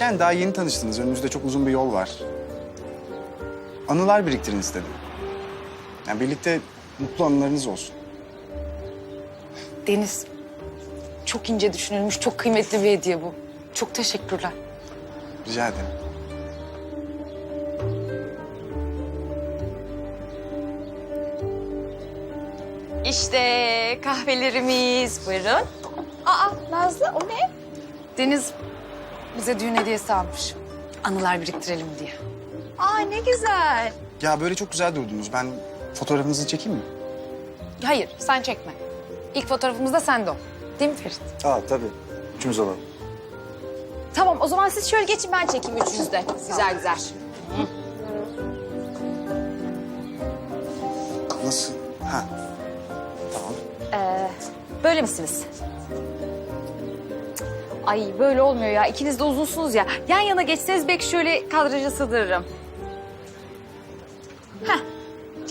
Yani daha yeni tanıştınız. Önünüzde çok uzun bir yol var. Anılar biriktirin istedim. Yani birlikte mutlu anılarınız olsun. Deniz, çok ince düşünülmüş, çok kıymetli bir hediye bu. Çok teşekkürler. Rica ederim. İşte kahvelerimiz. Buyurun. Aa Nazlı o ne? Deniz bize düğün hediyesi almış. Anılar biriktirelim diye. Aa ne güzel. Ya böyle çok güzel durdunuz. Ben fotoğrafınızı çekeyim mi? Hayır sen çekme. İlk fotoğrafımız da sende o. Değil mi Ferit? Aa tabii. Üçümüz olalım. Tamam o zaman siz şöyle geçin ben çekeyim üçünüzde. Güzel güzel. Nasıl? Ha. Tamam. Ee, böyle misiniz? Ay böyle olmuyor ya. İkiniz de uzunsunuz ya. Yan yana geçseniz belki şöyle kadraja sığdırırım. Heh.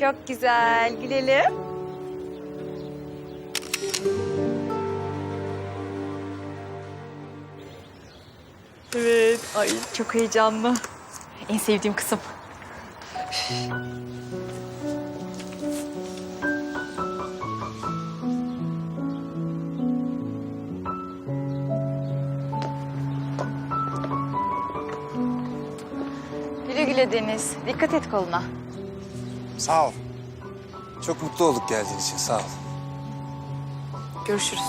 Çok güzel. Gülelim. Evet. Ay çok heyecanlı. En sevdiğim kısım. Deniz. Dikkat et koluna. Sağ ol. Çok mutlu olduk geldiğin için sağ ol. Görüşürüz.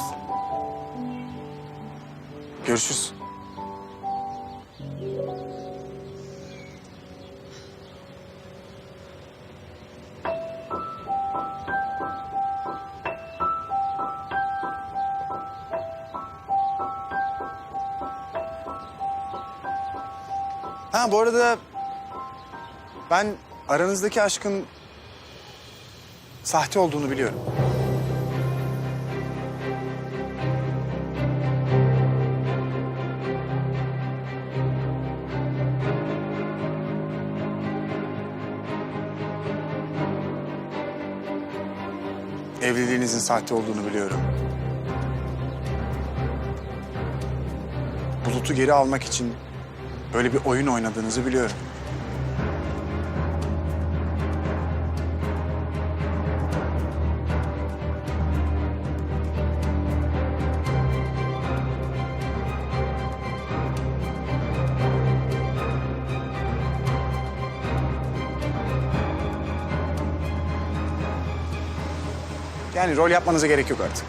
Görüşürüz. Ha bu arada ben aranızdaki aşkın sahte olduğunu biliyorum. Evliliğinizin sahte olduğunu biliyorum. Bulut'u geri almak için böyle bir oyun oynadığınızı biliyorum. Yani rol yapmanıza gerek yok artık.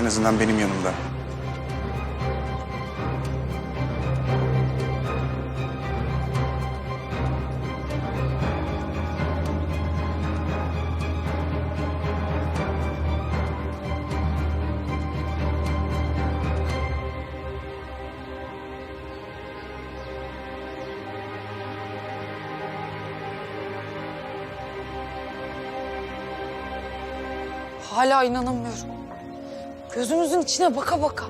En azından benim yanımda. Hala inanamıyorum. Gözümüzün içine baka baka.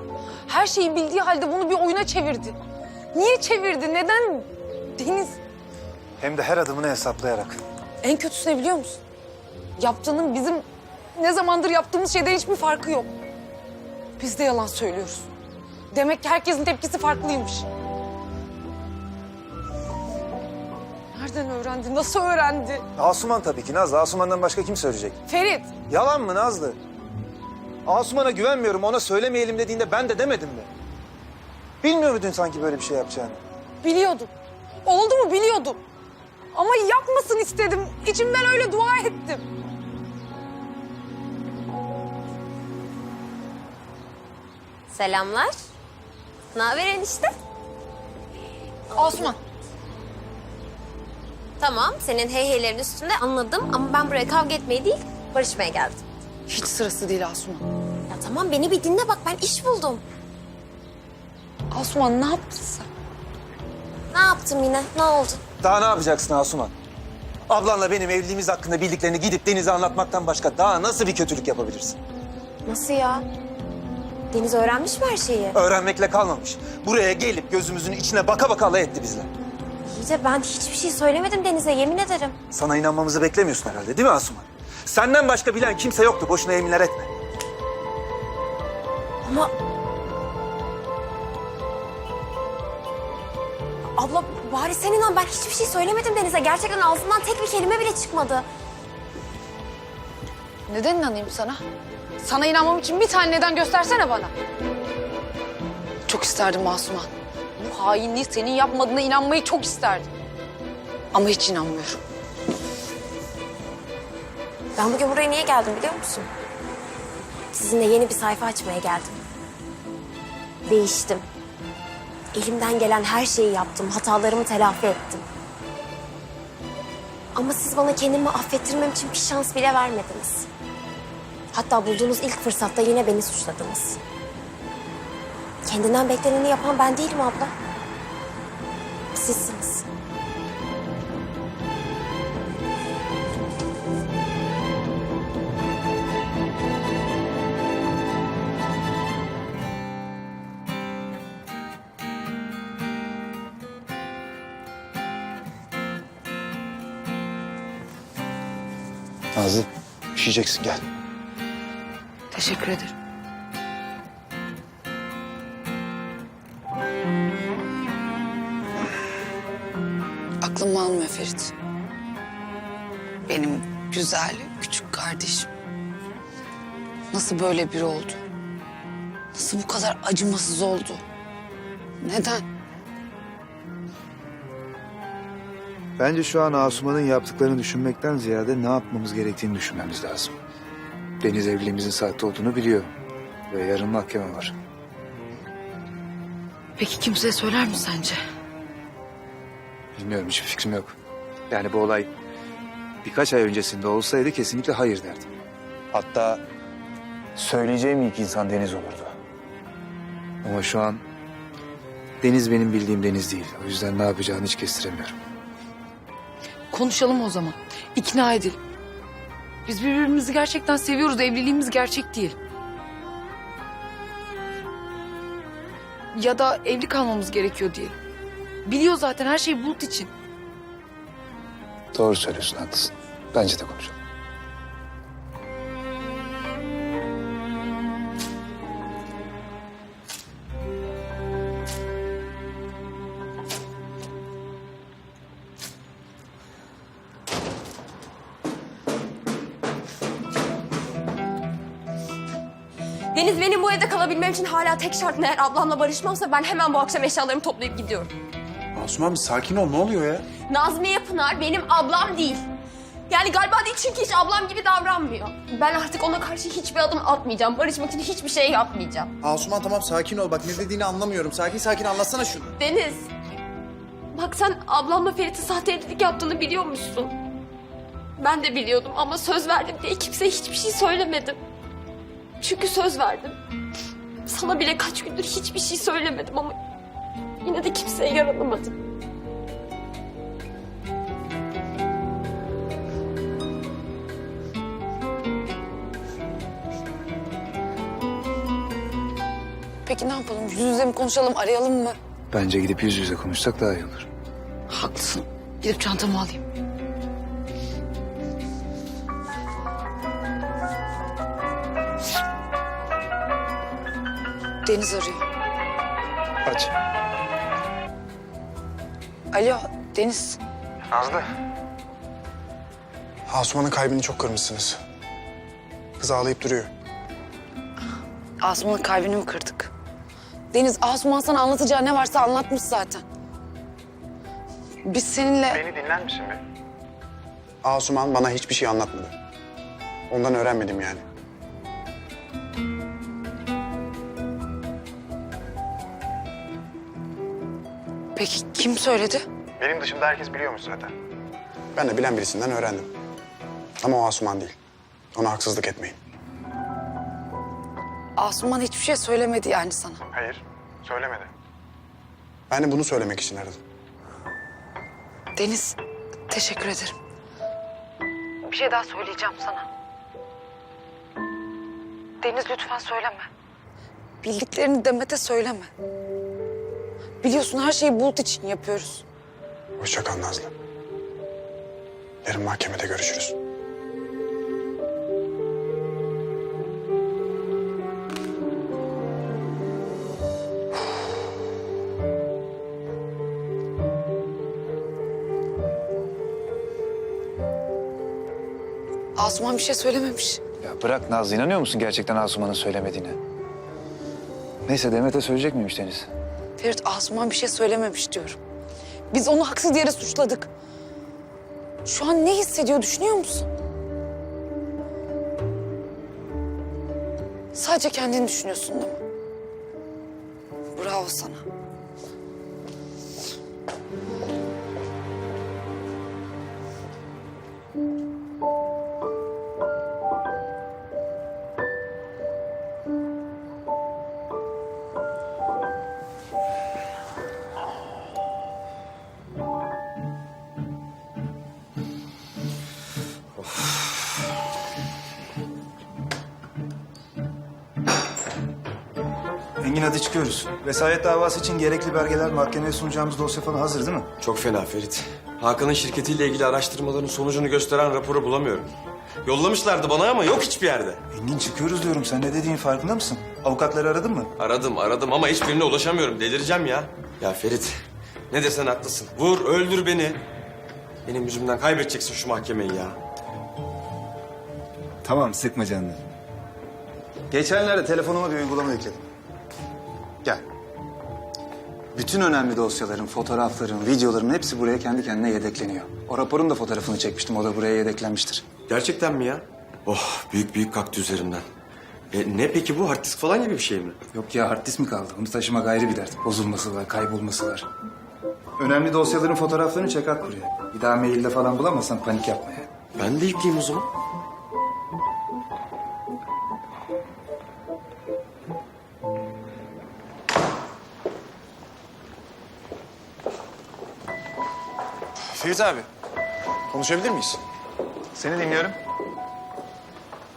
Her şeyi bildiği halde bunu bir oyuna çevirdi. Niye çevirdi? Neden? Deniz Hem de her adımını hesaplayarak. en kötüsü ne biliyor musun? Yaptığının bizim ne zamandır yaptığımız şeyden hiçbir farkı yok. Biz de yalan söylüyoruz. Demek ki herkesin tepkisi farklıymış. Nereden öğrendi? Nasıl öğrendi? Asuman tabii ki Nazlı. Asuman'dan başka kim söyleyecek? Ferit, Yalan mı Nazlı? Asuman'a güvenmiyorum ona söylemeyelim dediğinde ben de demedim mi? Bilmiyor muydun sanki böyle bir şey yapacağını? biliyordum. Oldu mu biliyordum. Ama yapmasın istedim. İçimden öyle dua ettim. Selamlar. Ne haber enişte? Osman, Tamam, senin hey heylerin üstünde anladım ama ben buraya kavga etmeye değil, barışmaya geldim. hiç sırası değil Asuman. Ya tamam beni bir dinle bak ben iş buldum. Asuman ne yaptın sen? Ne yaptım yine? Ne oldu? Daha ne yapacaksın Asuman? Ablanla benim evliliğimiz hakkında bildiklerini gidip Deniz'e anlatmaktan başka daha nasıl bir kötülük yapabilirsin? Nasıl ya? Deniz öğrenmiş mi her şeyi? Öğrenmekle kalmamış. Buraya gelip gözümüzün içine baka baka alay etti bizle. Hatice ben hiçbir şey söylemedim Deniz'e yemin ederim. Sana inanmamızı beklemiyorsun herhalde değil mi Asuman? Senden başka bilen kimse yoktu. Boşuna yeminler etme. Ama... Abla bari sen inan ben hiçbir şey söylemedim Deniz'e. Gerçekten ağzından tek bir kelime bile çıkmadı. Neden inanayım sana? Sana inanmam için bir tane neden göstersene bana. Çok isterdim Masuman. Hainliği senin yapmadığına inanmayı çok isterdim. Ama hiç inanmıyorum. Ben bugün buraya niye geldim biliyor musun? Sizinle yeni bir sayfa açmaya geldim. Değiştim. Elimden gelen her şeyi yaptım. Hatalarımı telafi ettim. Ama siz bana kendimi affettirmem için bir şans bile vermediniz. Hatta bulduğunuz ilk fırsatta yine beni suçladınız. Kendinden bekleneni yapan ben değilim abla. Sizsiniz. Nazlı üşüyeceksin gel. Teşekkür ederim. Ferit. Benim güzel küçük kardeşim. Nasıl böyle biri oldu? Nasıl bu kadar acımasız oldu? Neden? Bence şu an Asuman'ın yaptıklarını düşünmekten ziyade ne yapmamız gerektiğini düşünmemiz lazım. Deniz evliliğimizin sahte olduğunu biliyor. Ve yarın mahkeme var. Peki kimseye söyler mi sence? Bilmiyorum hiçbir fikrim yok. Yani bu olay birkaç ay öncesinde olsaydı kesinlikle hayır derdim. Hatta söyleyeceğim ilk insan Deniz olurdu. Ama şu an Deniz benim bildiğim Deniz değil. O yüzden ne yapacağını hiç kestiremiyorum. Konuşalım o zaman. İkna edelim. Biz birbirimizi gerçekten seviyoruz. Evliliğimiz gerçek değil. Ya da evli kalmamız gerekiyor diyelim. Biliyor zaten her şey Bulut için. Doğru söylüyorsun haklısın. Bence de konuşalım. Deniz benim bu evde kalabilmem için hala tek şartım eğer ablamla barışmamsa ben hemen bu akşam eşyalarımı toplayıp gidiyorum. Asuman bir sakin ol ne oluyor ya? Nazmiye Pınar benim ablam değil. Yani galiba değil çünkü hiç ablam gibi davranmıyor. Ben artık ona karşı hiçbir adım atmayacağım. Barışmak için hiçbir şey yapmayacağım. Asuman tamam sakin ol bak ne dediğini anlamıyorum. Sakin sakin anlatsana şunu. Deniz. Bak sen ablamla Ferit'in sahte evlilik yaptığını biliyor musun? Ben de biliyordum ama söz verdim diye kimseye hiçbir şey söylemedim. Çünkü söz verdim. Sana bile kaç gündür hiçbir şey söylemedim ama yine de kimseye yaranamadım. Peki ne yapalım? Yüz yüze mi konuşalım, arayalım mı? Bence gidip yüz yüze konuşsak daha iyi olur. Haklısın. Gidip çantamı alayım. Deniz arıyor. Alo, Deniz. Asuman'ın kalbini çok kırmışsınız. Kız ağlayıp duruyor. Asuman'ın kalbini mi kırdık? Deniz, Asuman sana anlatacağı ne varsa anlatmış zaten. Biz seninle... Beni dinler misin be? Asuman bana hiçbir şey anlatmadı. Ondan öğrenmedim yani. Kim söyledi? Benim dışımda herkes biliyormuş zaten. Ben de bilen birisinden öğrendim. Ama o Asuman değil. Ona haksızlık etmeyin. Asuman hiçbir şey söylemedi yani sana. Hayır, söylemedi. Ben de bunu söylemek için aradım. Deniz, teşekkür ederim. Bir şey daha söyleyeceğim sana. Deniz lütfen söyleme. Bildiklerini Demet'e söyleme. Biliyorsun her şeyi Bulut için yapıyoruz. Hoşça kal Nazlı. Yarın mahkemede görüşürüz. Asuman bir şey söylememiş. Ya bırak Nazlı inanıyor musun gerçekten Asuman'ın söylemediğine? Neyse Demet'e söyleyecek miymiş Deniz? Ferit Asuman bir şey söylememiş diyorum. Biz onu haksız yere suçladık. Şu an ne hissediyor düşünüyor musun? Sadece kendini düşünüyorsun değil mi? Bravo sana. Engin hadi çıkıyoruz. Vesayet davası için gerekli belgeler mahkemeye sunacağımız dosya falan hazır değil mi? Çok fena Ferit. Hakan'ın şirketiyle ilgili araştırmaların sonucunu gösteren raporu bulamıyorum. Yollamışlardı bana ama yok hiçbir yerde. Engin çıkıyoruz diyorum. Sen ne dediğin farkında mısın? Avukatları aradın mı? Aradım aradım ama hiçbirine ulaşamıyorum. Delireceğim ya. Ya Ferit ne desen haklısın. Vur öldür beni. Benim yüzümden kaybedeceksin şu mahkemeyi ya. Tamam sıkma canını. Geçenlerde telefonuma bir uygulama yükledim. Bütün önemli dosyaların, fotoğrafların, videoların hepsi buraya kendi kendine yedekleniyor. O raporun da fotoğrafını çekmiştim. O da buraya yedeklenmiştir. Gerçekten mi ya? Oh büyük büyük kalktı üzerimden. E, ne peki bu hard disk falan gibi bir şey mi? Yok ya hard disk mi kaldı? Bunu taşımak ayrı bir dert. Bozulması var, kaybolması var. Önemli dosyaların fotoğraflarını çek at buraya. Bir daha mailde falan bulamazsan panik yapma ya. Ben de yükleyeyim o zaman. Ferit abi, konuşabilir miyiz? Seni dinliyorum.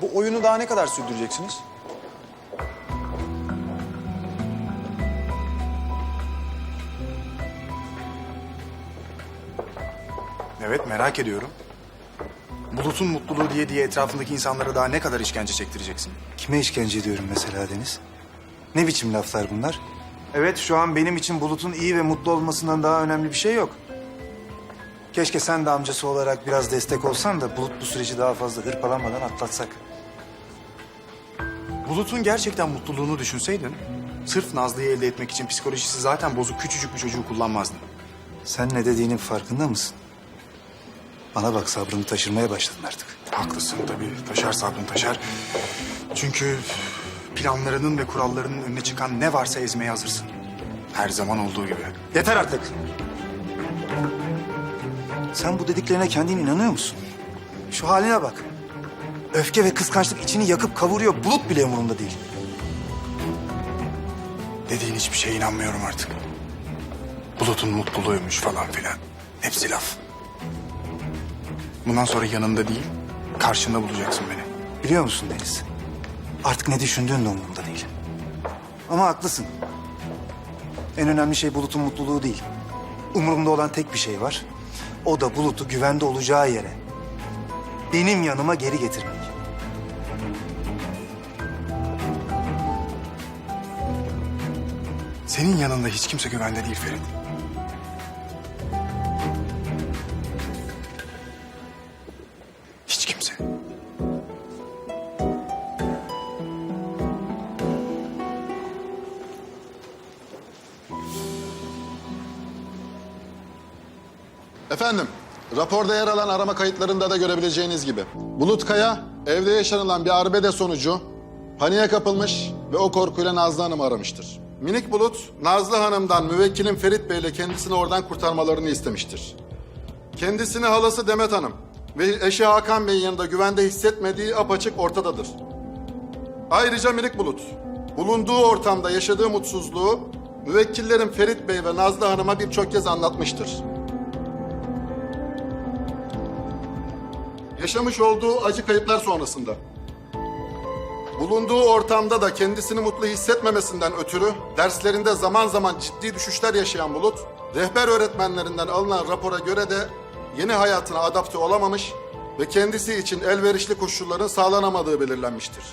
Bu oyunu daha ne kadar sürdüreceksiniz? Evet, merak ediyorum. Bulut'un mutluluğu diye diye etrafındaki insanlara daha ne kadar işkence çektireceksin? Kime işkence ediyorum mesela Deniz? Ne biçim laflar bunlar? Evet şu an benim için Bulut'un iyi ve mutlu olmasından daha önemli bir şey yok. Keşke sen de amcası olarak biraz destek olsan da Bulut bu süreci daha fazla hırpalanmadan atlatsak. Bulut'un gerçekten mutluluğunu düşünseydin... ...sırf Nazlı'yı elde etmek için psikolojisi zaten bozuk küçücük bir çocuğu kullanmazdın. Sen ne dediğinin farkında mısın? Bana bak sabrını taşırmaya başladın artık. Haklısın tabii. Taşar sabrın taşar. Çünkü planlarının ve kurallarının önüne çıkan ne varsa ezmeye hazırsın. Her zaman olduğu gibi. Yeter artık. Sen bu dediklerine kendin inanıyor musun? Şu haline bak. Öfke ve kıskançlık içini yakıp kavuruyor. Bulut bile umurunda değil. Dediğin hiçbir şeye inanmıyorum artık. Bulut'un mutluluğuymuş falan filan. Hepsi laf. Bundan sonra yanında değil, karşında bulacaksın beni. Biliyor musun Deniz? Artık ne düşündüğün de umurumda değil. Ama haklısın. En önemli şey Bulut'un mutluluğu değil. Umurumda olan tek bir şey var. O da Bulut'u güvende olacağı yere. Benim yanıma geri getirmek. Senin yanında hiç kimse güvende değil Ferit. Raporda yer alan arama kayıtlarında da görebileceğiniz gibi. Bulut Kaya, evde yaşanılan bir arbede sonucu paniğe kapılmış ve o korkuyla Nazlı Hanım aramıştır. Minik Bulut, Nazlı Hanım'dan müvekkilim Ferit Bey ile kendisini oradan kurtarmalarını istemiştir. Kendisini halası Demet Hanım ve eşi Hakan Bey'in yanında güvende hissetmediği apaçık ortadadır. Ayrıca Minik Bulut, bulunduğu ortamda yaşadığı mutsuzluğu müvekkillerim Ferit Bey ve Nazlı Hanım'a birçok kez anlatmıştır. Yaşamış olduğu acı kayıplar sonrasında. Bulunduğu ortamda da kendisini mutlu hissetmemesinden ötürü derslerinde zaman zaman ciddi düşüşler yaşayan Bulut, rehber öğretmenlerinden alınan rapora göre de yeni hayatına adapte olamamış ve kendisi için elverişli koşulların sağlanamadığı belirlenmiştir.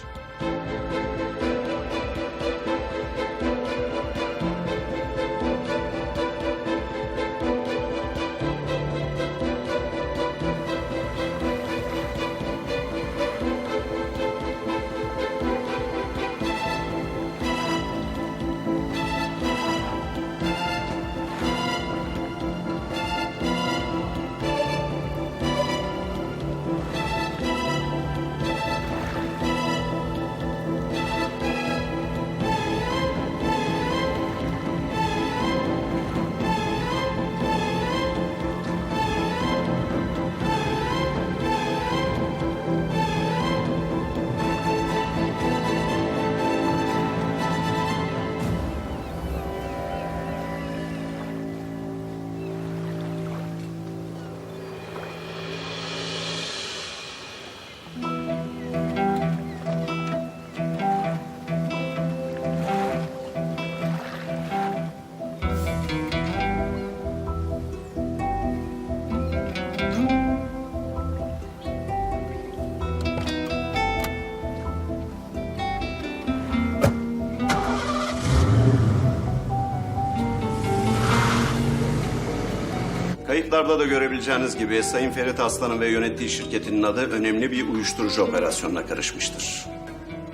Kayıtlarda da görebileceğiniz gibi Sayın Ferit Aslan'ın ve yönettiği şirketinin adı önemli bir uyuşturucu operasyonuna karışmıştır.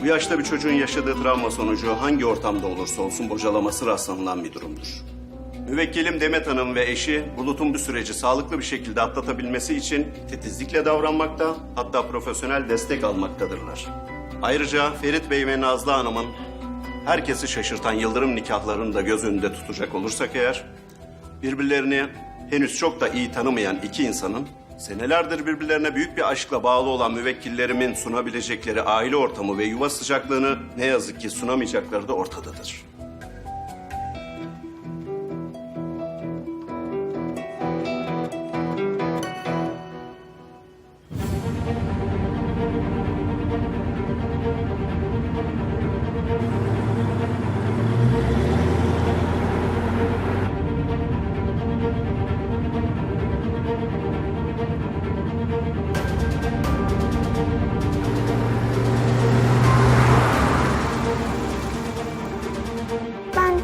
Bu yaşta bir çocuğun yaşadığı travma sonucu hangi ortamda olursa olsun bocalaması rastlanılan bir durumdur. Müvekkilim Demet Hanım ve eşi Bulut'un bu süreci sağlıklı bir şekilde atlatabilmesi için titizlikle davranmakta hatta profesyonel destek almaktadırlar. Ayrıca Ferit Bey ve Nazlı Hanım'ın herkesi şaşırtan yıldırım nikahlarını da göz önünde tutacak olursak eğer, birbirlerini henüz çok da iyi tanımayan iki insanın senelerdir birbirlerine büyük bir aşkla bağlı olan müvekkillerimin sunabilecekleri aile ortamı ve yuva sıcaklığını ne yazık ki sunamayacakları da ortadadır.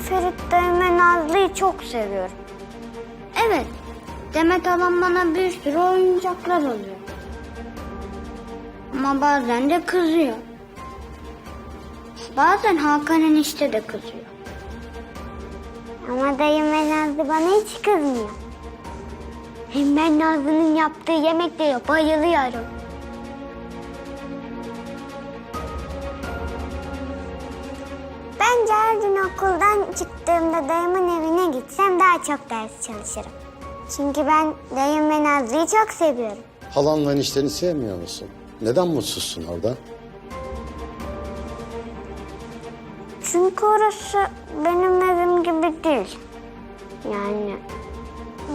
Ferit ve Nazlı'yı çok seviyorum. Evet, Demet halam bana bir sürü oyuncaklar alıyor. Ama bazen de kızıyor. Bazen Hakan enişte de kızıyor. Ama dayım ve Nazlı bana hiç kızmıyor. Hem ben Nazlı'nın yaptığı yemeklere bayılıyorum. Bence her gün okuldan çıktığımda dayımın evine gitsem daha çok ders çalışırım. Çünkü ben dayım ve Nazlı'yı çok seviyorum. Halanla enişteni sevmiyor musun? Neden mutsuzsun orada? Çünkü orası benim evim gibi değil. Yani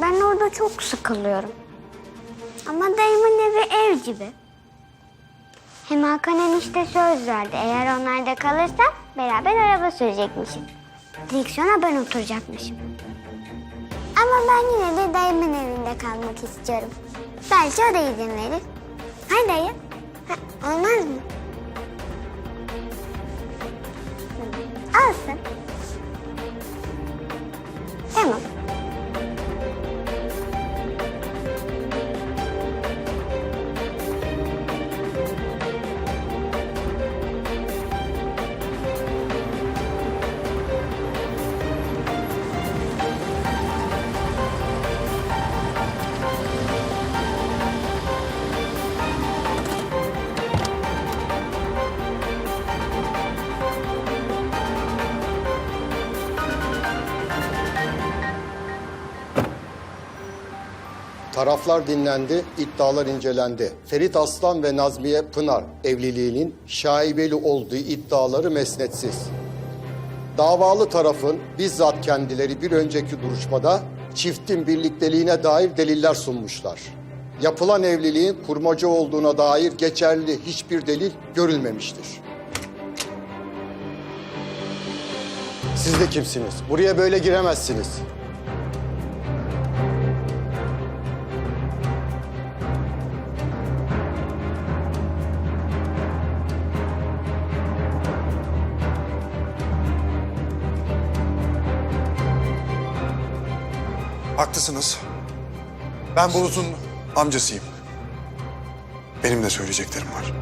ben orada çok sıkılıyorum. Ama dayımın evi ev gibi. Hem Hakan enişte söz verdi. Eğer onlarda kalırsa beraber araba sürecekmişim. Direksiyona ben oturacakmışım. Ama ben yine de dayımın evinde kalmak istiyorum. Belki o da izin verir. Hay dayı. Ha, olmaz mı? Alsın. Taraflar dinlendi, iddialar incelendi. Ferit Aslan ve Nazmiye Pınar evliliğinin şaibeli olduğu iddiaları mesnetsiz. Davalı tarafın bizzat kendileri bir önceki duruşmada çiftin birlikteliğine dair deliller sunmuşlar. Yapılan evliliğin kurmaca olduğuna dair geçerli hiçbir delil görülmemiştir. Siz de kimsiniz? Buraya böyle giremezsiniz. Haklısınız. Ben Bulut'un amcasıyım. Benim de söyleyeceklerim var.